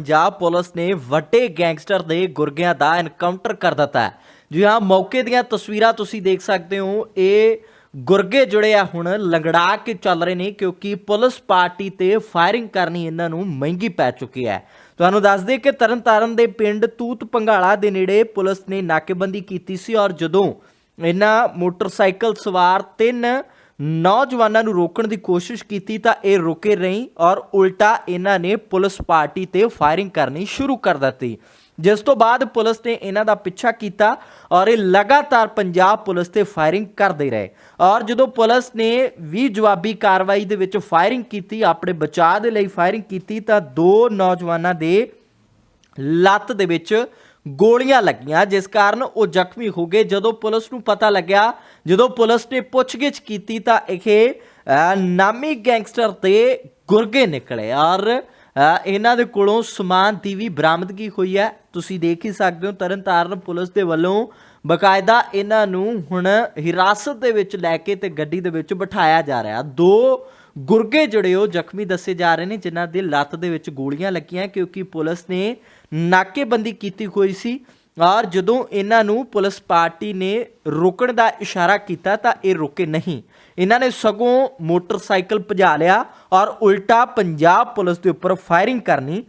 Punjab police ਨੇ ਵੱਡੇ gangster ਦੇ ਗੁਰਗਿਆਂ ਦਾ ਐਨਕਾਊਂਟਰ ਕਰ ਦਿੱਤਾ ਹੈ। ਜੀ ਹਾਂ, ਮੌਕੇ ਦੀਆਂ ਤਸਵੀਰਾਂ ਤੁਸੀਂ ਦੇਖ ਸਕਦੇ ਹੋ। ਇਹ ਗੁਰਗੇ ਜੁੜੇ ਆ ਹੁਣ ਲੰਗੜਾ ਕੇ ਚੱਲ ਰਹੇ ਨੇ ਕਿਉਂਕਿ ਪੁਲਿਸ ਪਾਰਟੀ ਤੇ ਫਾਇਰਿੰਗ ਕਰਨੀ ਇਹਨਾਂ ਨੂੰ ਮਹਿੰਗੀ ਪੈ ਚੁੱਕੀ ਹੈ। ਤੁਹਾਨੂੰ ਦੱਸ ਦੇ ਕਿ ਤਰਨਤਾਰਨ ਦੇ ਪਿੰਡ ਤੂਤ ਪੰਘਾਲਾ ਦੇ ਨੇੜੇ ਪੁਲਿਸ ਨੇ ਨਾਕੇਬੰਦੀ ਕੀਤੀ ਸੀ ਔਰ ਜਦੋਂ ਇਹਨਾਂ ਮੋਟਰਸਾਈਕਲ ਸਵਾਰ ਤਿੰਨ ਨੌਜਵਾਨਾਂ ਨੂੰ ਰੋਕਣ ਦੀ ਕੋਸ਼ਿਸ਼ ਕੀਤੀ ਤਾਂ ਇਹ ਰੁਕੇ ਨਹੀਂ ਔਰ ਉਲਟਾ ਇਹਨਾਂ ਨੇ ਪੁਲਿਸ ਪਾਰਟੀ ਤੇ ਫਾਇਰਿੰਗ ਕਰਨੀ ਸ਼ੁਰੂ ਕਰ ਦਿੱਤੀ। ਜਿਸ ਤੋਂ ਬਾਅਦ ਪੁਲਿਸ ਨੇ ਇਹਨਾਂ ਦਾ ਪਿੱਛਾ ਕੀਤਾ ਔਰ ਇਹ ਲਗਾਤਾਰ ਪੰਜਾਬ ਪੁਲਿਸ ਤੇ ਫਾਇਰਿੰਗ ਕਰਦੇ ਰਹੇ। ਔਰ ਜਦੋਂ ਪੁਲਿਸ ਨੇ ਵੀ ਜਵਾਬੀ ਕਾਰਵਾਈ ਦੇ ਵਿੱਚ ਫਾਇਰਿੰਗ ਕੀਤੀ, ਆਪਣੇ ਬਚਾਅ ਦੇ ਲਈ ਫਾਇਰਿੰਗ ਕੀਤੀ ਤਾਂ ਦੋ ਨੌਜਵਾਨਾਂ ਦੇ ਲੱਤ ਦੇ ਵਿੱਚ ਗੋਲੀਆਂ ਲੱਗੀਆਂ ਜਿਸ ਕਾਰਨ ਉਹ ਜ਼ਖਮੀ ਹੋ ਗਏ। ਜਦੋਂ ਪੁਲਿਸ ਨੂੰ ਪਤਾ ਲੱਗਿਆ ਜਦੋਂ ਪੁਲਿਸ ਨੇ ਪੁੱਛਗਿੱਛ ਕੀਤੀ ਤਾਂ ਇਹ ਅਹ, ਨਾਮੀ ਗੈਂਗਸਟਰ ਤੇ ਗੁਰਗੇ ਨਿਕਲੇ। ਔਰ ਇਹਨਾਂ ਦੇ ਕੋਲੋਂ ਸਮਾਨ ਦੀ ਵੀ ਬਰਾਮਦਗੀ ਹੋਈ ਹੈ। ਤੁਸੀਂ ਦੇਖ ਹੀ ਸਕਦੇ ਹੋ, ਤਰਨਤਾਰਨ ਪੁਲਿਸ ਦੇ ਵੱਲੋਂ ਬਕਾਇਦਾ ਇਹਨਾਂ ਨੂੰ ਹੁਣ ਹਿਰਾਸਤ ਦੇ ਵਿੱਚ ਲੈ ਕੇ ਤੇ ਗੱਡੀ ਦੇ ਵਿੱਚ ਬਿਠਾਇਆ ਜਾ ਰਿਹਾ। ਦੋ ਗੁਰਗੇ ਜਿਹੜੇ ਉਹ ਜ਼ਖਮੀ ਦੱਸੇ ਜਾ ਰਹੇ ਨੇ, ਜਿਨ੍ਹਾਂ ਦੇ ਲੱਤ ਦੇ ਵਿੱਚ ਗੋਲੀਆਂ ਲੱਗੀਆਂ, ਕਿਉਂਕਿ ਪੁਲਿਸ ਨੇ ਨਾਕੇਬੰਦੀ ਕੀਤੀ ਹੋਈ ਸੀ। ਔਰ ਜਦੋਂ ਇਹਨਾਂ ਨੂੰ ਪੁਲਿਸ ਪਾਰਟੀ ਨੇ ਰੋਕਣ ਦਾ ਇਸ਼ਾਰਾ ਕੀਤਾ ਤਾਂ ਇਹ ਰੁਕੇ ਨਹੀਂ। ਇਹਨਾਂ ਨੇ ਸਗੋਂ ਮੋਟਰਸਾਈਕਲ ਭਜਾ ਲਿਆ ਔਰ ਉਲਟਾ ਪੰਜਾਬ ਪੁਲਿਸ ਦੇ ਉੱਪਰ ਫਾਇਰਿੰਗ ਕਰਨੀ